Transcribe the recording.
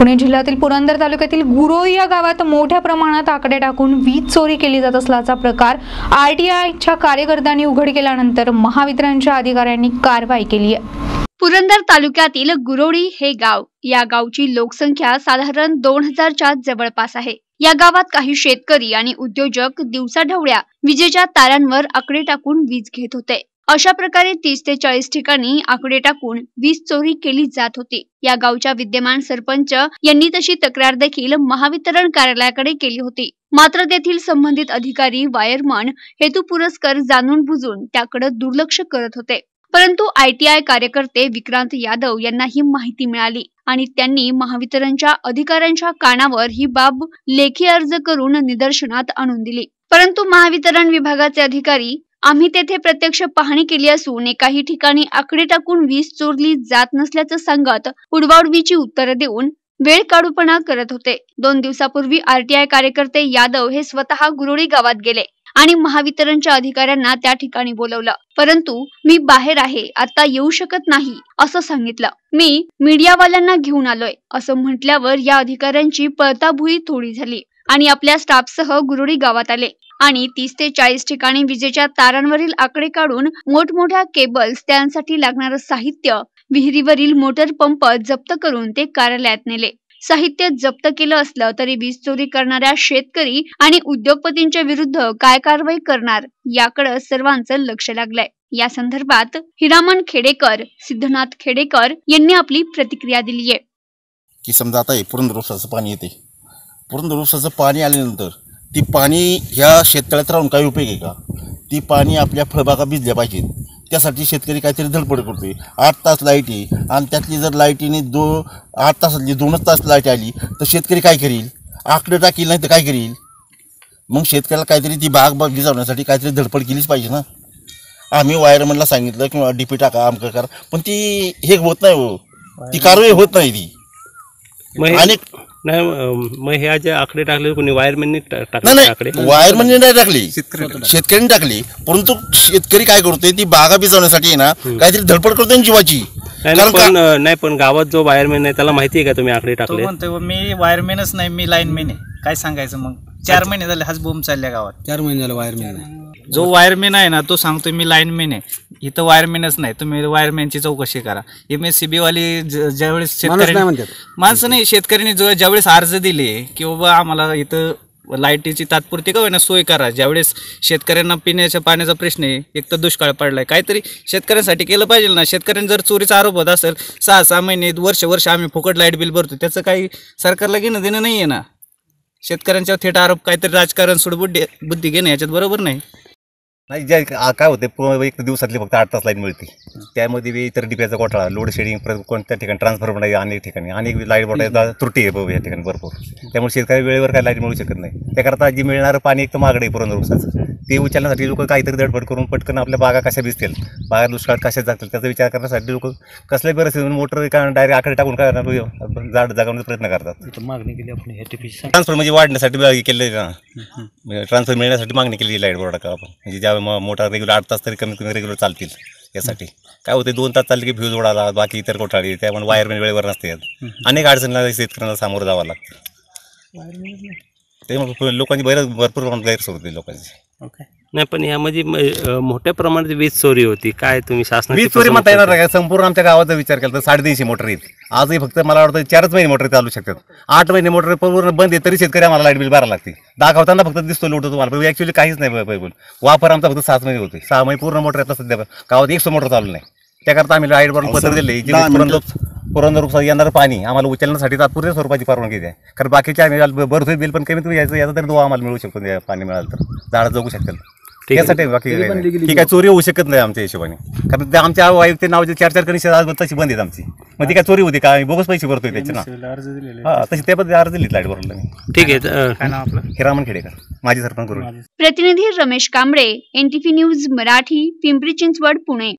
पुणे जिल्ह्यातील पुरंदर तालुक्यातील गुरोई या गावात मोठ्या प्रमाणात आकडे टाकून वीज चोरी केली जात असल्याचा प्रकार आर टी आयच्या कार्यकर्त्यांनी उघड केल्यानंतर महावितरणच्या अधिकाऱ्यांनी कारवाई केली आहे. पुरंदर तालुक्यातील गुरोडी हे गाव या गावची लोकसंख्या साधारण दोन हजारच्या जवळपास आहे. या गावात काही शेतकरी आणि उद्योजक दिवसाढवळ्या विजेच्या तारांवर आकडे टाकून वीज घेत होते. अशा प्रकारे तीस ते चाळीस ठिकाणी आकडे टाकून वीज चोरी केली जात होती. या गावच्या विद्यमान सरपंच यांनी तशी तक्रार देखील महावितरण कार्यालयाकडे केली होती. मात्र तेथील संबंधित अधिकारी वायरमन हेतू पुरस्कर जाणून बुजून त्याकडे दुर्लक्ष करत होते. परंतु आयटीआय कार्यकर्ते विक्रांत यादव यांना ही माहिती मिळाली आणि त्यांनी महावितरणच्या अधिकाऱ्यांच्या कानावर ही बाब लेखी अर्ज करून निदर्शनात आणून दिली. परंतु महावितरण विभागाचे अधिकारी आम्ही तेथे प्रत्यक्ष पाहणी केली असून एकाही ठिकाणी आकडे टाकून वीज चोरली जात नसल्याचं सांगत उडवाउडवीची उत्तरं देऊन वेळ काढूपणा करत होते. दोन दिवसापूर्वी आरटीआय कार्यकर्ते यादव हे स्वतः गुरुळी गावात गेले आणि महावितरणच्या अधिकाऱ्यांना त्या ठिकाणी बोलवलं. परंतु मी बाहेर आहे आता येऊ शकत नाही असं सांगितलं. मी मीडियावाल्यांना घेऊन आलोय असं म्हटल्यावर या अधिकाऱ्यांची पळताभुई थोडी झाली. आणि आपल्या स्टाफसह गुरुडी गावात आले. आणि तीस ते चाळीस ठिकाणी विजेच्या तारांवरील आकडे काढून मोठमोठ्या केबल्स त्यांसाठी लागणारं साहित्य विहिरीवरील मोटर पंप जप्त करून ते कार्यालयात नेले. साहित्य जप्त केलं असलं तरी वीज चोरी करणाऱ्या शेतकरी आणि उद्योगपतींच्या विरुद्ध काय कारवाई करणार याकडे सर्वांचं लक्ष लागलंय. या संदर्भात हिरामन खेडेकर सिद्धनाथ खेडेकर यांनी आपली प्रतिक्रिया दिली आहे की समजा आता हे पुरंदर पाणी येते. पुरंदर उपसाचं पाणी आल्यानंतर ती पाणी ह्या शेततळ्यात राहून काही उपयोग आहे का? ती पाणी आपल्या फळबागा भिजल्या पाहिजेत. त्यासाठी शेतकरी काहीतरी धडपड करतोय. आठ तास लाइट आहे. आणि त्यातली जर लाईटीने दो आठ तासातली दोनच तास लाइट आली तर शेतकरी काय करील? आकडे टाकील नाही तर काय करील? मग शेतकऱ्याला काहीतरी ती बाग बाग भिजवण्यासाठी काहीतरी धडपड केलीच पाहिजे ना. आम्ही वायरमनला सांगितलं किंवा डीपी टाका आमकं करा पण ती हे होत नाही हो. ती कारवाई होत नाही ती. मग हे- आणि नाही मग हे जे आकडे टाकले कोणी वायरमॅनने टाकले नाही ते आकडे? नाही वायरमनने नाही टाकली. शेतकऱ्यांनी टाकली. परंतु शेतकरी काय करतोय ती बागा भिजवण्यासाठी आहे ना काहीतरी धडपड करतोय ना जीवाची. नाही, कारण नाही, पण नाही गावात जो वायरमॅन आहे त्याला माहिती आहे का तुम्ही आकडे तो टाकले मी वायरमॅनच नाही मी लाईनमॅन आहे. काय सांगायचं मग? चार महिने झाले हाच बोंब चालल्या गावात. चार महिने झालं वायरमॅन आहे. जो वायरमॅन आहे ना तो सांगतोय मी लाईनमॅन आहे. इथं वायरमॅनच नाही. तुम्ही वायरमॅनची चौकशी करा. एम एस सी बी वाली ज्यावेळेस माणूस नाही शेतकऱ्यांनी म्हणतात. माणसं नाही. शेतकऱ्यांनी जो ज्यावेळेस अर्ज दिले की बाबा आम्हाला इथं लाईटीची तात्पुरती का होईना सोय करा. ज्यावेळेस शेतकऱ्यांना पिण्याच्या पाण्याचा प्रश्न आहे एक तर दुष्काळ पडलाय. काहीतरी शेतकऱ्यांसाठी केलं पाहिजे ना. शेतकऱ्यांनी जर चोरीचा आरोप होत असेल सहा सहा महिने वर्ष वर्ष आम्ही फुकट लाइट बिल भरतो. त्याचं काही सरकारला घेणं देणं नाही आहे ना. शेतकऱ्यांच्या थेट आरोप काहीतरी राजकारण सुडबुद्धी बुद्धी घेणं याच्यात बरोबर नाही. नाही जे आ- काय होते एक दिवसातली फक्त आठ तास लाईन मिळते. त्यामध्ये बी इतर डिप्याचा घोटाळा लोड शेडिंग परत कोणत्या ठिकाणी ट्रान्सफर नाही अनेक ठिकाणी. अनेक लाइट बोटायचा त्रुटी आहे बाबा या ठिकाणी भरपूर. त्यामुळे शेतकरी वेळेवर काय लाइट मिळू शकत नाही. त्याकरता जे मिळणारं पाणी एक तर महागडे पुरंदर उपसाचं ते उचलण्यासाठी लोक काहीतरी धडपड करून पटकन आपल्या बागा कशा भिजतील बागा दुष्काळ कशा जातील? त्याचा विचार करण्यासाठी लोक कसल्याही परिस्थितीतून मोटर डायरेक्ट आकडे टाकून काय करणार, झाड जगवण्याचा प्रयत्न करतात. मागणी केली आपण ट्रान्सफर म्हणजे वाढण्यासाठी केले ना ट्रान्सफर मिळण्यासाठी मागणी केली लाइट बोर्डा का आपण? म्हणजे ज्या मोटार रेग्युलर आठ तास तरी कमीत कमी रेग्युलर चालतील यासाठी. काय होते दोन तास चालले की फ्यूज उडाला बाकी इतर कोठाळी त्यामुळे वायरमॅन वेळेवर नसते अनेक अडचणीला शेतकऱ्यांना सामोरं जावं लागतं. त्यामुळे लोकांची बरेच भरपूर प्रमाणात गैरसोय होती लोकांची. नाही पण यामध्ये म- मोठ्या प्रमाणात वीज चोरी होती. काय तुम्ही शासनाची वीज चोरी म्हणता येणार नाही. का संपूर्ण आमच्या गावाचा विचार केला तर साडेतीनशे मोटर आहेत आजही फक्त मला वाटतं चारच महिने मोटर चालू शकतात. आठ महिने मोटर पूर्ण बंद आहे तरी शेतकरी आम्हाला लाइट बिल भरायला लागते दाखवताना फक्त दिसतो लोट तुम्हाला पण ॲक्च्युली काहीच नाही पैबल वापर आमचा फक्त सात महिने होते सहा महिने पूर्ण मोटर आता सध्या गावात एक मोटर चालू नाही. त्याकरता आम्ही लाइट भरून पत्र दिले की पुरंदर पुरंदर उपसा येणारं पाणी. आम्हाला उचलण्यासाठी तात्पुरत्या स्वरूपाची परवानगी द्या. कारण बाकीच्या आम्ही भरतोय बिल पण कमीत कमी यायचं याचा तरी दो आम्हाला मिळू शकतो पाणी मिळालं तर. झाडं जगू शकतील. ठीक आहे. त्यासाठी बाकी काही नाही. ही काय चोरी होऊ शकत नाही आमच्या हिशोबाने. कारण ते आमच्या आयुक्त नावाचे चार चार कनिष्ठ आज तशी बंद आहेत आमची. मग ती काय चोरी होती का? आम्ही बोगस पैसे भरतोय त्याचे ना. हा तशी त्या पद्धती अर्ज दिली लाइट भरला मी ठीक आहे अं, काय नाव आपलं? हिरामन खेडेकर. माझी सरपंच करून. प्रतिनिधी रमेश कांबळे एनटीव्ही न्यूज मराठी पिंपरी चिंचवड पुणे.